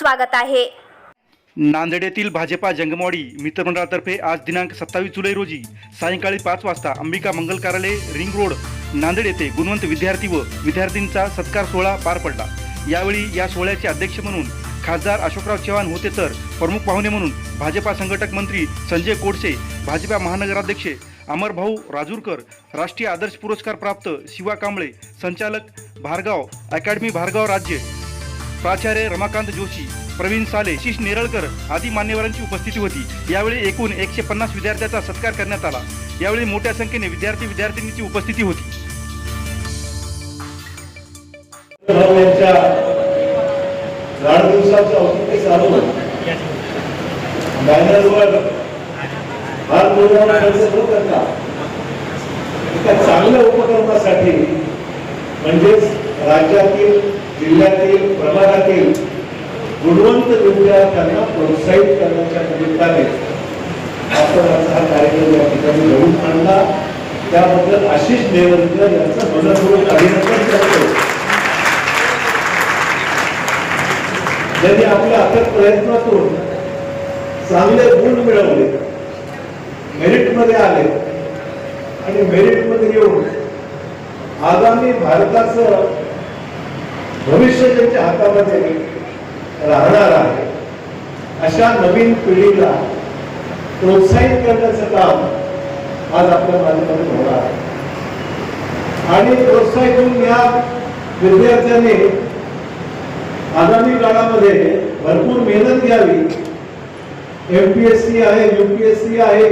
स्वागत आहे. नांदेड येथील भाजपा जंगमवाडी मित्रमंडळातर्फे आज दिनांक सत्तावीस जुलै रोजी सायंकाळी पाच वाजता अंबिका मंगल कार्यालय रिंग रोड नांदेड येथे गुणवंत विद्यार्थी व विद्यार्थींचा सत्कार सोहळा पार पडला. यावेळी या सोहळ्याचे अध्यक्ष म्हणून खासदार अशोकराव चव्हाण होते तर प्रमुख पाहुणे म्हणून भाजपा संघटक मंत्री संजय कोडसे भाजपा महानगराध्यक्ष अमरभाऊ राजूरकर राष्ट्रीय आदर्श पुरस्कार प्राप्त शिवा कांबळे संचालक भार्गाव अकॅडमी भार्गाव राज्य प्राचार्य रमाकांत जोशी प्रवीण साले शिष नेरळकर आदी मान्यवरांची उपस्थिती होती. यावेळी एकूण एकशे पन्नास विद्यार्थ्यांचा सत्कार करण्यात आला. यावेळी मोठ्या संख्येने विद्यार्थी विद्यार्थिनीची उपस्थिती होती. एका चांगल्या उपक्रमासाठी म्हणजेच राज्यातील जिल्ह्यातील प्रभागातील गुणवंत विद्यार्थ्यांना प्रोत्साहित करण्याच्या निमित्ताने आपण आज हा कार्यक्रम या ठिकाणी घडून आणला. त्याबद्दल आशिष देवरकर यांचं मनपूर्वक अभिनंदन करतो. ज्यांनी आपल्या अथक प्रयत्नातून चांगले गुण मिळवले. मेरिटमध्ये आले आणि मेरिटमध्ये येऊन आगामी भारताचं भविष्य त्यांच्या हातामध्ये राहणार आहे. अशा नवीन पिढीला प्रोत्साहित करण्याचं काम आज आपल्या माध्यमातून होणार आहे. आणि प्रोत्साहित होऊन या विद्यार्थ्यांनी आगामी काळामध्ये भरपूर मेहनत घ्यावी. एमपीएससी आहे युपीएससी आहे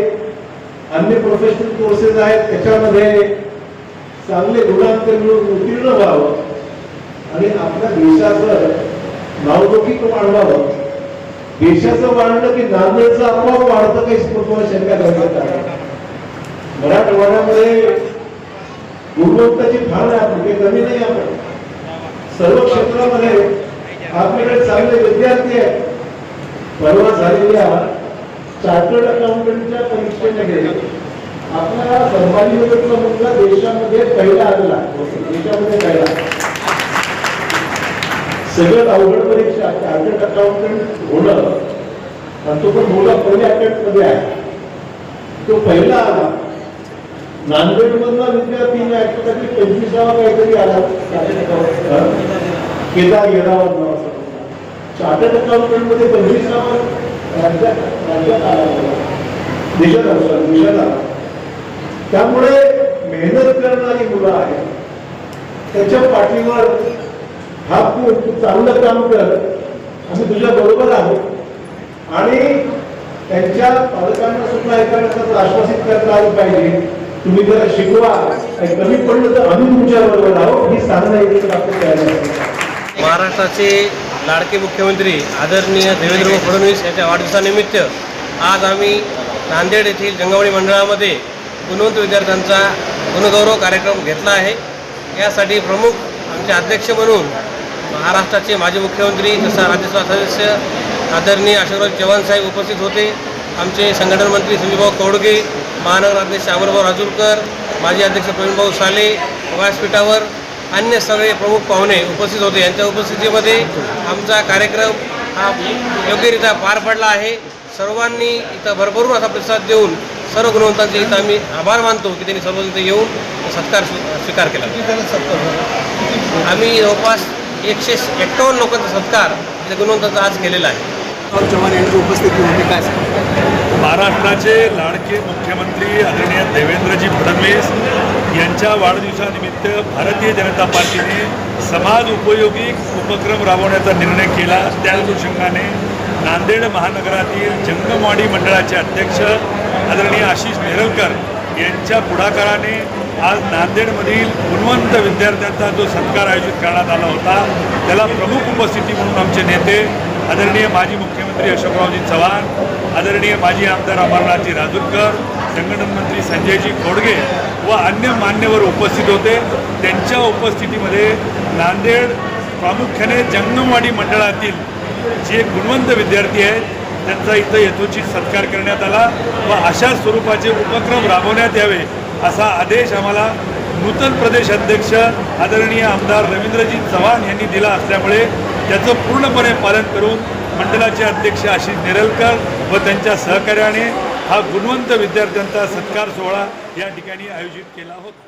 अन्य प्रोफेशनल कोर्सेस आहेत त्याच्यामध्ये चांगले गुणांक मिळून उत्तीर्ण व्हावं. आणि आपल्या देशाचं नावलौकिक वाढवावं. देशाचं वाढलं की नांदेडचं आपोआप वाढतं काही तुम्हाला शंका करण्यात आहे मराठवाड्यामध्ये गुणवत्ताची फार आहे आपली कमी नाही आपण सर्व क्षेत्रामध्ये आपल्याकडे चांगले विद्यार्थी आहेत. परवा झालेल्या चार्टर्ड अकाउंटंटच्या परीक्षेमध्ये आपला संभाजीनगरचा मुलगा देशामध्ये पहिला आलेला देशामध्ये पहिला सगळ्यात अवघड परीक्षा चार्टर्ड अकाउंटंट होणं आणि तो पण मुला पहिल्या अटेम्प्ट आहे. तो पहिला आला. नांदेड मधला विद्यार्थी या ठिकाणी पंचवीसावा काहीतरी आला. चार्टर्ड अकाउंटंट केदार येरावत नावाचा चार्टर्ड अकाउंटंटमध्ये पंचवीसावा राज्यात राज्यात आला होता. देशात आला देशात आला. त्यामुळे मेहनत करणारी मुलं आहेत. त्याच्या पाठीवर हा तू तू चांगलं काम कर. आम्ही तुझ्या बरोबर आहोत. आणि त्यांच्या पालकांना सुद्धा एका आश्वासित करता आलं पाहिजे. तुम्ही जरा शिकवा. आणि कमी पडलं तर आम्ही तुमच्या बरोबर आहोत. ही सांगणं इथे आपण तयार महाराष्ट्राचे लाडके मुख्यमंत्री आदरणीय देवेंद्र फडणवीस यांच्या वाढदिवसानिमित्त आज आम्ही नांदेड येथील गंगावळी मंडळामध्ये गुणवंत विद्यार्थ्यांचा गुणगौरव कार्यक्रम घेतला आहे. यासाठी प्रमुख आमचे अध्यक्ष म्हणून महाराष्ट्राचे माजी मुख्यमंत्री तसा राज्यसभा सदस्य आदरणीय अशोकराव चव्हाण साहेब उपस्थित होते. आमचे संघटन मंत्री संजयभाऊ कौडगे महानगराध्यक्ष अमरभाऊ राजूरकर माजी अध्यक्ष प्रवीणभाऊ साले व्यासपीठावर अन्य सगळे प्रमुख पाहुणे उपस्थित होते. यांच्या उपस्थितीमध्ये आमचा कार्यक्रम हा योग्यरित्या पार पडला आहे. सर्वांनी इथं भरभरून असा प्रतिसाद देऊन सर्व गुणवंतांचे इथं आम्ही आभार मानतो की त्यांनी सर्व इथं येऊन सत्कार स्वीकार केला. आम्ही जवळपास एकशे एक्कावन्न लोकांचा सत्कार गुणवंतांचा आज केलेला आहे चव्हाण यांची उपस्थिती होती काय? महाराष्ट्राचे लाडके मुख्यमंत्री आदरणीय देवेंद्रजी फडणवीस यांच्या वाढदिवसानिमित्त भारतीय जनता पार्टीने समाज उपयोगी उपक्रम राबवण्याचा निर्णय केला त्या अनुषंगाने नांदेड महानगरातील जंगमवाडी मंडळाचे अध्यक्ष आदरणीय आशिष नेरलकर यांच्या पुढाकाराने आज नांदेडमधील गुणवंत विद्यार्थ्यांचा जो सत्कार आयोजित करण्यात आला होता त्याला प्रमुख उपस्थिती म्हणून आमचे नेते आदरणीय माजी मुख्यमंत्री अशोकरावजी चव्हाण आदरणीय माजी आमदार अमरनाथजी राजूरकर संघटन मंत्री संजयजी खोडगे व अन्य मान्यवर उपस्थित होते. त्यांच्या उपस्थितीमध्ये नांदेड प्रामुख्याने जंगमवाडी मंडळातील जे गुणवंत विद्यार्थी आहेत त्यांचा इथं यथोचित सत्कार करण्यात आला व अशा स्वरूपाचे उपक्रम राबवण्यात यावे असा आदेश आम्हाला नूतन प्रदेश अध्यक्ष आदरणीय आमदार रवींद्रजी चव्हाण यांनी दिला असल्यामुळे त्याचं पूर्णपणे पालन करून मंडळाचे अध्यक्ष आशिष नेरलकर व त्यांच्या सहकार्याने हा गुणवंत विद्यार्थ्यांचा सत्कार सोहळा या ठिकाणी आयोजित केला होता.